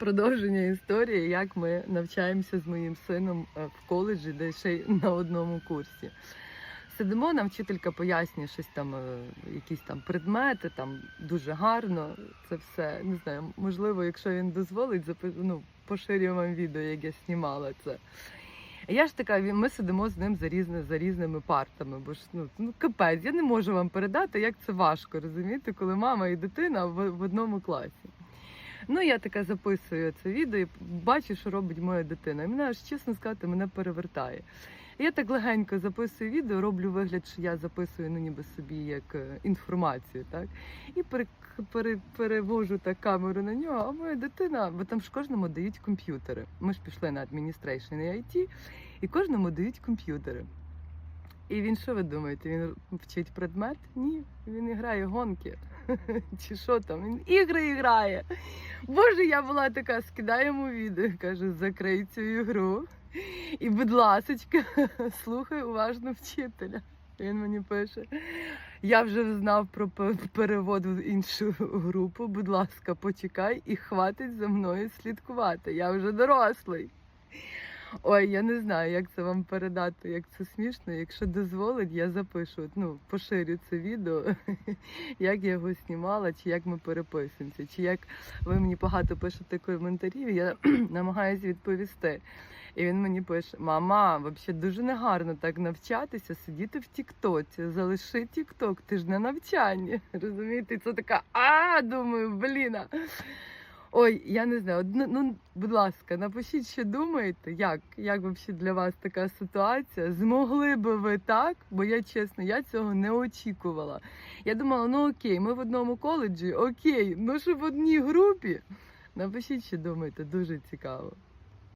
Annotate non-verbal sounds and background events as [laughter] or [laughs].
продовження історії, як ми навчаємося з моїм сином е, в коледжі, де ще й на одному курсі. Сидимо, нам вчителька пояснює щось там, е, якісь там предмети, там дуже гарно. Це все не знаю. Можливо, якщо він дозволить, запи... ну, поширю вам відео, як я знімала це. Я ж така, ми сидимо з ним за, різне, за різними партами, бо ж ну, ну капець, я не можу вам передати, як це важко, розумієте, коли мама і дитина в, в одному класі. Ну, я така записую це відео і бачу, що робить моя дитина. І мене аж чесно сказати, мене перевертає. Я так легенько записую відео, роблю вигляд, що я записую ну, ніби собі як е, інформацію, так? І пере, пере, перевожу так камеру на нього, а моя дитина, бо там ж кожному дають комп'ютери. Ми ж пішли на адміністрейшн і IT, і кожному дають комп'ютери. І він що ви думаєте? Він вчить предмет? Ні, він грає гонки. [laughs] Чи що там? Він ігри грає. Боже, я була така, скидаємо відео, кажу, закрий цю ігру. І, будь ласочка, [laughs] слухай уважно вчителя. Він мені пише. Я вже знав про пе- перевод в іншу групу. Будь ласка, почекай і хватить за мною слідкувати. Я вже дорослий. Ой, я не знаю, як це вам передати, як це смішно. Якщо дозволить, я запишу, ну, поширю це відео, [laughs] як я його знімала, чи як ми переписуємося, чи як ви мені багато пишете коментарів, я [clears throat] намагаюся відповісти. І він мені пише: Мама, взагалі дуже негарно так навчатися, сидіти в Тіктоці, залиши Тікток, ти ж на навчанні. [laughs] Розумієте? Це така, а думаю, блін. А». Ой, я не знаю. одну- Ну, будь ласка, напишіть, що думаєте, як, як взагалі для вас така ситуація? Змогли би ви так? Бо я чесно, я цього не очікувала. Я думала, ну окей, ми в одному коледжі, окей, ну що в одній групі. Напишіть, що думаєте, дуже цікаво.